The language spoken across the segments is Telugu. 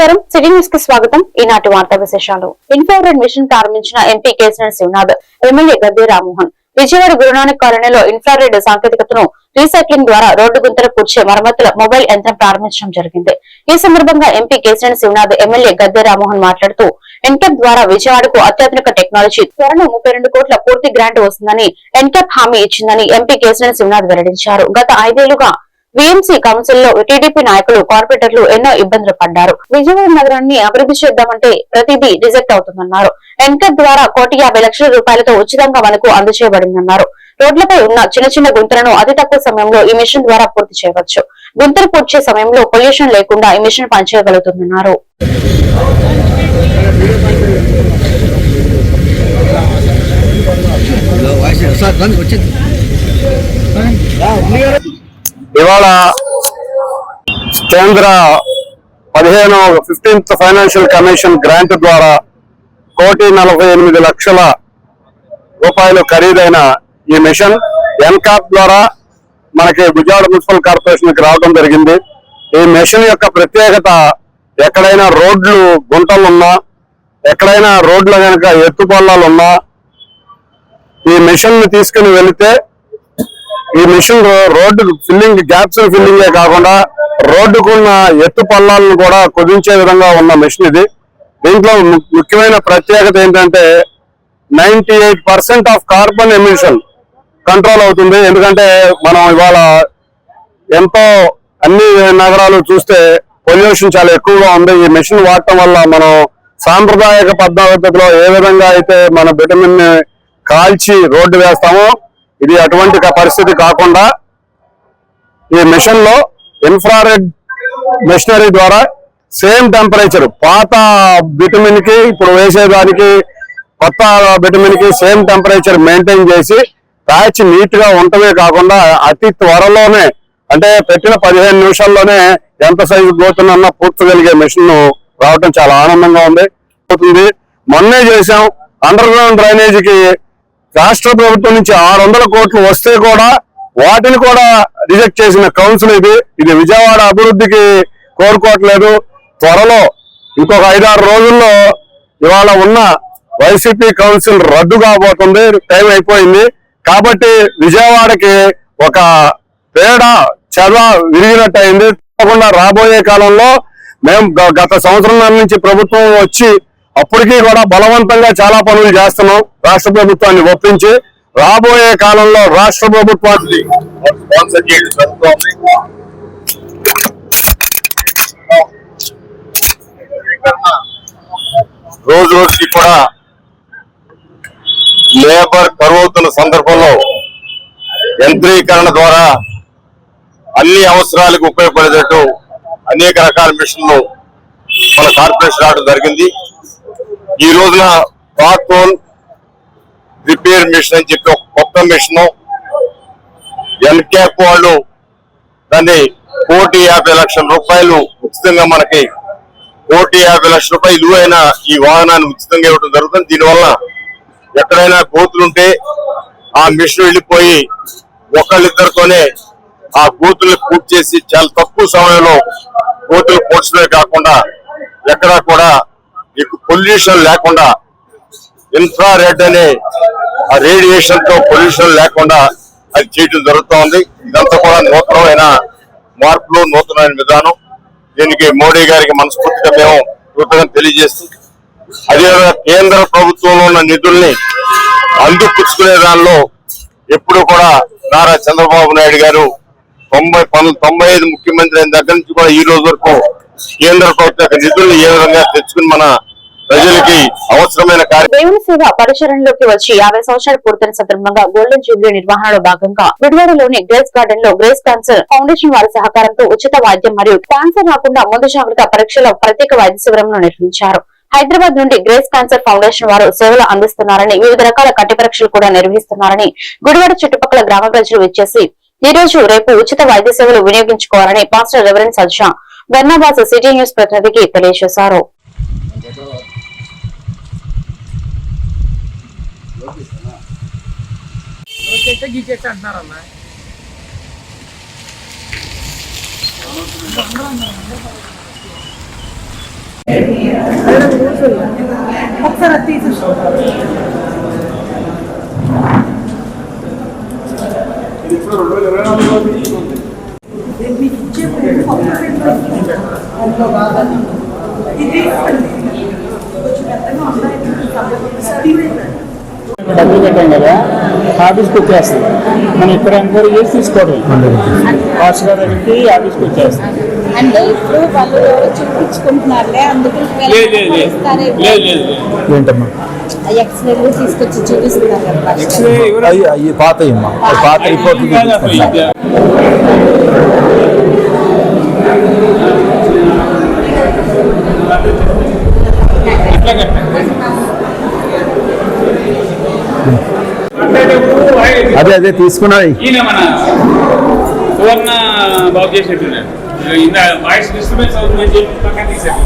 నమస్కారం. సిటీ న్యూస్కి స్వాగతం. ఈనాటి వార్తా విశేషాలు. ఇన్ఫ్రారెడ్ మిషన్ ప్రారంభించిన ఎంపీ కేసీఆర్ శివనాథ్ ఎమ్మెల్యే గద్దె రామ్మోహన్ విజయవాడ గురునానక్ కాలనీలో ఇన్ఫ్రారెడ్ సాంకేతికతను రీసైక్లింగ్ ద్వారా రోడ్డు గుంతలు పూడ్చే మరమ్మతుల మొబైల్ యంత్రం ప్రారంభించడం జరిగింది. ఈ సందర్భంగా ఎంపీ కేసీఆర్ శివనాథ్ ఎమ్మెల్యే గద్దె రామ్మోహన్ మాట్లాడుతూ ఎన్కెప్ ద్వారా విజయవాడకు అత్యాధునిక టెక్నాలజీ త్వరలో ముప్పై రెండు కోట్ల పూర్తి గ్రాంట్ వస్తుందని ఎన్కెప్ హామీ ఇచ్చిందని ఎంపీ కేసీఆర్ శివనాథ్ వెల్లడించారు. గత ఐదేళ్ళుగా విఎంసీ కౌన్సిల్లో టీడీపీ నాయకులు కార్పొరేటర్లు ఎన్నో ఇబ్బందులు పడ్డారు. విజయవాడ నగరాన్ని అభివృద్ధి చేద్దామంటే ప్రతిదీ రిజెక్ట్ అవుతుందన్నారు. ఎన్కట్ ద్వారా కోటి యాభై లక్షల రూపాయలతో ఉచితంగా మనకు అందజేయబడిందన్నారు. రోడ్లపై ఉన్న చిన్న చిన్న గుంతలను అతి తక్కువ సమయంలో ఈ మిషన్ ద్వారా పూర్తి చేయవచ్చు. గుంతలు పూడ్చే సమయంలో పొల్యూషన్ లేకుండా ఈ మిషన్ పనిచేయగలుగుతుందన్నారు. ఇవాళ కేంద్ర పదిహేను ఫిఫ్టీన్త్ ఫైనాన్షియల్ కమిషన్ గ్రాంట్ ద్వారా కోటి నలభై ఎనిమిది లక్షల రూపాయలు ఖరీదైన ఈ మిషన్ ఎన్కాప్ ద్వారా మనకి గుజరాత్ మున్సిపల్ కార్పొరేషన్కి రావడం జరిగింది. ఈ మిషన్ యొక్క ప్రత్యేకత ఎక్కడైనా రోడ్లు గుంటలు ఉన్నా ఎక్కడైనా రోడ్ల కనుక ఎత్తుపల్లాలు ఉన్నా ఈ మిషన్ని తీసుకుని వెళితే ఈ మిషన్ రోడ్డు ఫిల్లింగ్ గ్యాప్స్ ఫిల్లింగే కాకుండా రోడ్డుకున్న ఎత్తు పల్లాలను కూడా కుదించే విధంగా ఉన్న మిషన్ ఇది. దీంట్లో ము- ముఖ్యమైన ప్రత్యేకత ఏంటంటే ninety eight percent of carbon emission control అవుతుంది. ఎందుకంటే మనం ఇవాళ ఎంతో అన్ని నగరాలు చూస్తే పొల్యూషన్ చాలా ఎక్కువగా ఉంది. ఈ మిషన్ వాడటం వల్ల మనం సాంప్రదాయక పద్ధతిలో ఏ విధంగా అయితే మన విటమిన్ కాల్చి రోడ్డు వేస్తామో ఇది అటువంటి పరిస్థితి కాకుండా ఈ మిషన్లో ఇన్ఫ్రారెడ్ మెషినరీ ద్వారా సేమ్ టెంపరేచర్ పాత విటమిన్కి ఇప్పుడు వేసేదానికి కొత్త విటమిన్కి సేమ్ టెంపరేచర్ మెయింటైన్ చేసి ప్యాచ్ నీట్గా ఉండటమే కాకుండా అతి త్వరలోనే అంటే పెట్టిన పదిహేను నిమిషాల్లోనే ఎంత సైజు పోతుందన్న పూర్తగలిగే మిషన్ రావటం చాలా ఆనందంగా ఉంది. మొన్నే చేసాం అండర్ గ్రౌండ్ డ్రైనేజీకి రాష్ట్ర ప్రభుత్వం నుంచి ఆరు వందల కోట్లు వస్తే కూడా వాటిని కూడా రిజెక్ట్ చేసిన కౌన్సిల్ ఇది. ఇది విజయవాడ అభివృద్ధికి కోరుకోవట్లేదు. త్వరలో ఇంకొక ఐదారు రోజుల్లో ఇవాళ ఉన్న వైసీపీ కౌన్సిల్ రద్దు కాబోతుంది. టైం అయిపోయింది. కాబట్టి విజయవాడకి ఒక పేడ చెద విరిగినట్టు అయింది రాబోయే కాలంలో మేము గత సంవత్సరం నుంచి ప్రభుత్వం వచ్చి అప్పటికీ కూడా బలవంతంగా చాలా పనులు చేస్తున్నాం. రాష్ట్ర ప్రభుత్వాన్ని ఒప్పించి రాబోయే కాలంలో రాష్ట్ర ప్రభుత్వాన్ని స్పాన్సర్ చేయడం జరుగుతోంది. రోజు రోజుకి కూడా లేబర్ కరువుతున్న సందర్భంలో యంత్రీకరణ ద్వారా అన్ని అవసరాలకు ఉపయోగపడేటట్టు అనేక రకాల మిషన్లు మన కార్పొరేషన్ రావడం జరిగింది. ఈ రోజున బాత్రూమ్ రిపేర్ మిషన్ అని చెప్పి ఒక కొత్త మిషన్ ఎన్క్యాప్ వాళ్ళు దాన్ని కోటి యాభై లక్షల రూపాయలు ఉచితంగా మనకి కోటి యాభై లక్షల రూపాయలు విలువైన ఈ వాహనాన్ని ఉచితంగా ఇవ్వడం జరుగుతుంది. దీనివల్ల ఎక్కడైనా గోతులుంటే ఆ మిషన్ వెళ్ళిపోయి ఒకళ్ళిద్దరితోనే ఆ గోతుల్ని పూర్తి చేసి చాలా తక్కువ సమయంలో గోతులు పూడ్చడమే కాకుండా ఎక్కడా కూడా పొల్యూషన్ లేకుండా ఇన్ఫ్రారెడ్ అనే ఆ రేడియేషన్తో పొల్యూషన్ లేకుండా అది చేయడం జరుగుతోంది. ఇదంతా కూడా నూతనమైన మార్పులు నూతనమైన విధానం. దీనికి మోడీ గారికి మనస్ఫూర్తిగా మేము కృతజ్ఞత తెలియజేస్తూ అదేవిధంగా కేంద్ర ప్రభుత్వంలో ఉన్న నిధుల్ని అందిపుచ్చుకునే దానిలో ఎప్పుడు కూడా నారా చంద్రబాబు నాయుడు గారు తొంభై పనులు తొంభై ఐదు ముఖ్యమంత్రి అయిన దగ్గర నుంచి కూడా ఈ రోజు వరకు కేంద్ర ప్రభుత్వ నిధుల్ని ఏ విధంగా తెచ్చుకుని మన ప్రజలకి అవసరమైన దేవుని సేవ పరిచరణలోకి వచ్చి యాభై సంవత్సరాలు పూర్తయిన సందర్భంగా గోల్డెన్ జూబ్లీ నిర్వహణలో భాగంగా గుడివాడలోని గ్రేస్ గార్డెన్లో గ్రేస్ క్యాన్సర్ ఫౌండేషన్ వారి సహకారంతో ఉచిత వైద్యం మరియు క్యాన్సర్ రాకుండా ముందు జాగ్రత్త పరీక్షల ప్రత్యేక వైద్య శిబిరంను నిర్వహించారు. హైదరాబాద్ నుండి గ్రేస్ క్యాన్సర్ ఫౌండేషన్ వారు సేవలు అందిస్తున్నారని వివిధ రకాల కట్టి పరీక్షలు కూడా నిర్వహిస్తున్నారని గుడివాడ చుట్టుపక్కల గ్రామ ప్రజలు వచ్చేసి ఈ రోజు రేపు ఉచిత వైద్య సేవలు వినియోగించుకోవాలని pastor reverend Sajja Barnabas city news ప్రతినిధికి తెలియజేశారు ఓకే గీకేసి అంటున్నారన్నా ఒకసారి అది తీసేసి మీకు ఇచ్చే ప్రింట్ కొత్త ప్రింట్ అందులో కాదని ఇది కొంచెం ఒకసారి ఉన్నాయి డబ్బులు కట్టాం కదా. ఆఫీస్కి వచ్చేస్తుంది. మనం ఇక్కడ ఎంక్వైరీ చేసి తీసుకోవడం పాస్ గారు దగ్గరికి ఆఫీస్కి వచ్చేస్తుంది. అంటే ఇప్పుడు వాళ్ళు ఎవరో చూపించుకుంటున్నారులే అందుకు ఏంటమ్మా? ఎక్స్రేలు తీసుకొచ్చి చూపిస్తున్నారు కదా పాత పాత రిపోర్ట్లు అదే అదే తీసుకున్నది. సువర్ణ బాబు చేసేట్టున్నాడు ఇంత వాయిస్ డిస్టర్బెన్స్ అవుతుందని చెప్పి పక్కన తీసాడు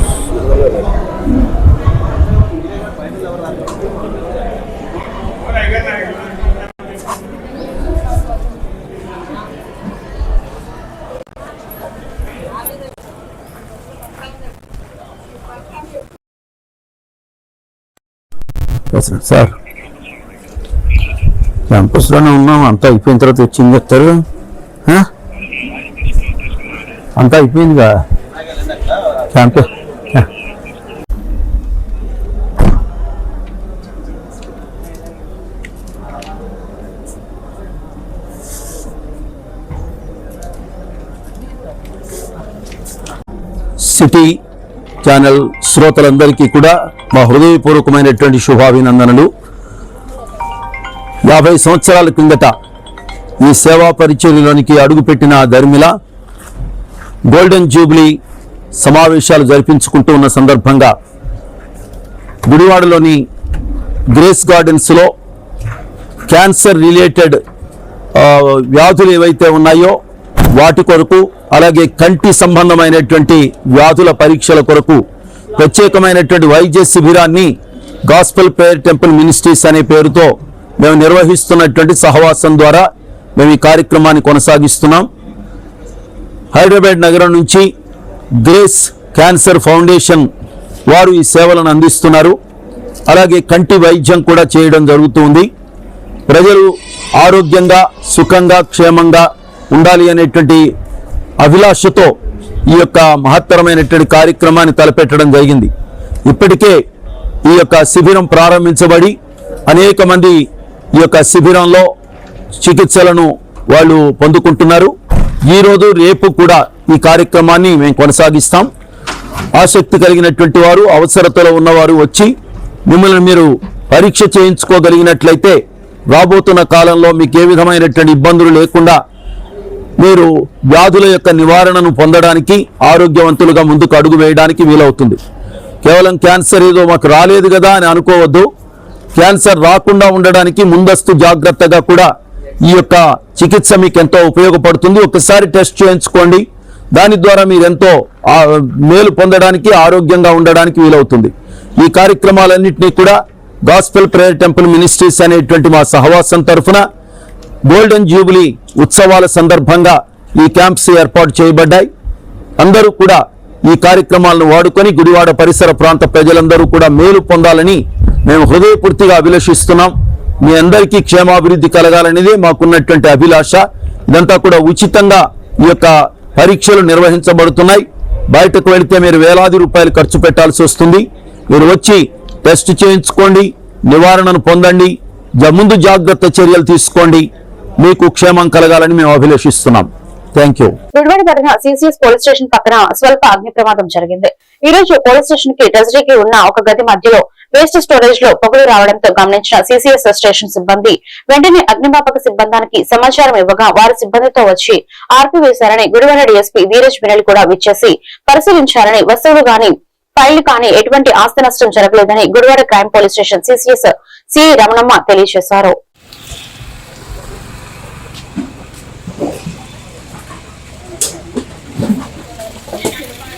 సార్ క్యాంపస్లోనే ఉన్నాం. అంతా అయిపోయిన తర్వాత వచ్చింది చెప్తారు అంతా అయిపోయిందిగా? క్యాంపస్ సిటీ ఛానల్ శ్రోతలందరికీ కూడా మా హృదయపూర్వకమైనటువంటి శుభాభినందనలు. యాభై సంవత్సరాల కిందట ఈ సేవా పరిచర్యలోనికి అడుగుపెట్టిన ధర్మిల గోల్డెన్ జూబ్లీ సమావేశాలు జరిపించుకుంటూ ఉన్న సందర్భంగా గుడివాడలోని గ్రేస్ గార్డెన్స్లో క్యాన్సర్ రిలేటెడ్ వ్యాధులు ఏవైతే ఉన్నాయో వాటి కొరకు అలాగే కంటి సంబంధమైనటువంటి వ్యాధుల పరీక్షల కొరకు ప్రత్యేకమైనటువంటి వైద్య శిబిరాన్ని గాస్పల్ ప్రేయర్ టెంపుల్ మినిస్ట్రీస్ అనే పేరుతో మేము నిర్వహిస్తున్నటువంటి సహవాసం ద్వారా మేము ఈ కార్యక్రమాన్ని కొనసాగిస్తున్నాం. హైదరాబాద్ నగరం నుంచి గ్రేస్ క్యాన్సర్ ఫౌండేషన్ వారు ఈ సేవలను అందిస్తున్నారు. అలాగే కంటి వైద్యం కూడా చేయడం జరుగుతుంది. ప్రజలు ఆరోగ్యంగా సుఖంగా క్షేమంగా ఉండాలి అనేటువంటి అభిలాషతో ఈ యొక్క మహత్తరమైనటువంటి కార్యక్రమాన్ని తలపెట్టడం జరిగింది. ఇప్పటికే ఈ యొక్క శిబిరం ప్రారంభించబడి అనేక మంది ఈ యొక్క శిబిరంలో చికిత్సలను వాళ్ళు పొందుకుంటున్నారు. ఈరోజు రేపు కూడా ఈ కార్యక్రమాన్ని మేము కొనసాగిస్తాం. ఆసక్తి కలిగినటువంటి వారు అవసరతలో ఉన్నవారు వచ్చి మిమ్మల్ని మీరు పరీక్ష చేయించుకోగలిగినట్లయితే రాబోతున్న కాలంలో మీకు ఏ విధమైనటువంటి ఇబ్బందులు లేకుండా మీరు వ్యాధుల యొక్క నివారణను పొందడానికి ఆరోగ్యవంతులుగా ముందుకు అడుగు వేయడానికి వీలవుతుంది. కేవలం క్యాన్సర్ ఏదో మాకు రాలేదు కదా అని అనుకోవద్దు. క్యాన్సర్ రాకుండా ఉండడానికి ముందస్తు జాగ్రత్తగా కూడా ఈ యొక్క చికిత్స మీకు ఎంతో ఉపయోగపడుతుంది. ఒకసారి టెస్ట్ చేయించుకోండి. దాని ద్వారా మీరు ఎంతో మేలు పొందడానికి ఆరోగ్యంగా ఉండడానికి వీలవుతుంది. ఈ కార్యక్రమాలన్నింటినీ కూడా గాస్పెల్ ప్రేయర్ టెంపుల్ మినిస్ట్రీస్ అనేటువంటి మా సహవాసం తరఫున గోల్డెన్ జూబిలీ ఉత్సవాల సందర్భంగా ఈ క్యాంప్స్ ఏర్పాటు చేయబడ్డాయి. అందరూ కూడా ఈ కార్యక్రమాలను వాడుకొని గుడివాడ పరిసర ప్రాంత ప్రజలందరూ కూడా మేలు పొందాలని మేము హృదయపూర్తిగా అభిలషిస్తున్నాం. మీ అందరికీ క్షేమాభివృద్ధి కలగాలనేదే మాకున్నటువంటి అభిలాష. ఇదంతా కూడా ఉచితంగా ఈ యొక్క పరీక్షలు నిర్వహించబడుతున్నాయి. బయటకు వెళితే మీరు వేలాది రూపాయలు ఖర్చు పెట్టాల్సి వస్తుంది. మీరు వచ్చి టెస్ట్ చేయించుకోండి నివారణను పొందండి ముందు జాగ్రత్త చర్యలు తీసుకోండి. మీకు క్షేమం కలగాలని మేము అభిలషిస్తున్నాం. థ్యాంక్ యూ గుడివాడ పడిన సిసిఎస్ పోలీస్ స్టేషన్ పక్కన స్వల్ప అగ్ని ప్రమాదం జరిగింది. ఈ రోజు పోలీస్ స్టేషన్కి ట్రెజరీకి ఉన్న ఒక గది మధ్యలో వేస్ట్ స్టోరేజ్లో పొగలు రావడంతో గమనించిన సిసిఎస్ స్టేషన్ సిబ్బంది వెంటనే అగ్నిమాపక సిబ్బందానికి సమాచారం ఇవ్వగా వారి సిబ్బందితో వచ్చి ఆర్పివేశారని గుడివాడ డీఎస్పీ ధీరజ్ మినల్ కూడా విచ్చేసి పరిశీలించారని వస్తువులు గాని ఫైళ్ళు కానీ ఎటువంటి ఆస్తి నష్టం జరగలేదని Gudivada crime police station CCS C Ramanamma తెలియజేశారు.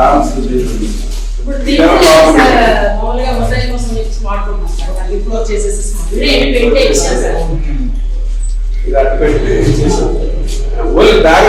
సార్ వాళ్ళు ఇప్పుడు చేసేసి స్మార్ట్ పెయింట్ వేయించాం సార్. బ్యాగ్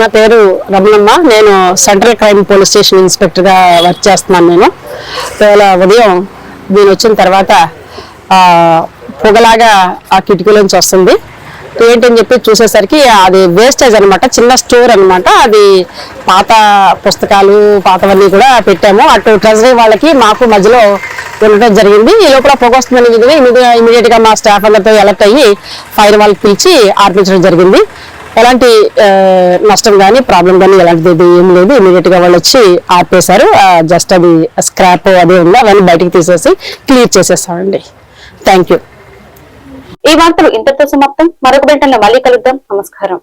నా పేరు రమణమ్మ నేను సెంట్రల్ క్రైమ్ పోలీస్ స్టేషన్ ఇన్స్పెక్టర్గా వర్క్ చేస్తున్నాను నేను. ఇవాళ ఉదయం నేను వచ్చిన తర్వాత పొగలాగా ఆ కిటికీలోంచి వస్తుంది. ఏంటని చెప్పి చూసేసరికి అది వేస్టేజ్ అనమాట చిన్న స్టోర్ అనమాట అది పాత పుస్తకాలు పాతవన్నీ కూడా పెట్టాము. అటు ట్రెజరీ వాళ్ళకి మాకు మధ్యలో ఉండటం జరిగింది. ఈ లోపల పొగ వస్తుందని ఇమీడియట్గా మా స్టాఫ్ అందరితో ఎలర్ట్ అయ్యి ఫైర్ వాళ్ళకి పిలిచి ఆర్పించడం జరిగింది. ఎలాంటి నష్టం కానీ ప్రాబ్లం కానీ ఎలాంటిది ఏం లేదు. ఇమీడియట్గా వాళ్ళు వచ్చి ఆపేశారు. జస్ట్ అది స్క్రాప్ అదే ఉంది అవన్నీ బయటికి తీసేసి క్లియర్ చేసేస్తామండి. థ్యాంక్ యూ ఈ వార్తలు ఇంతటితో సమాప్తం. మరొక వెంటనే మళ్ళీ కలుద్దాం. నమస్కారం.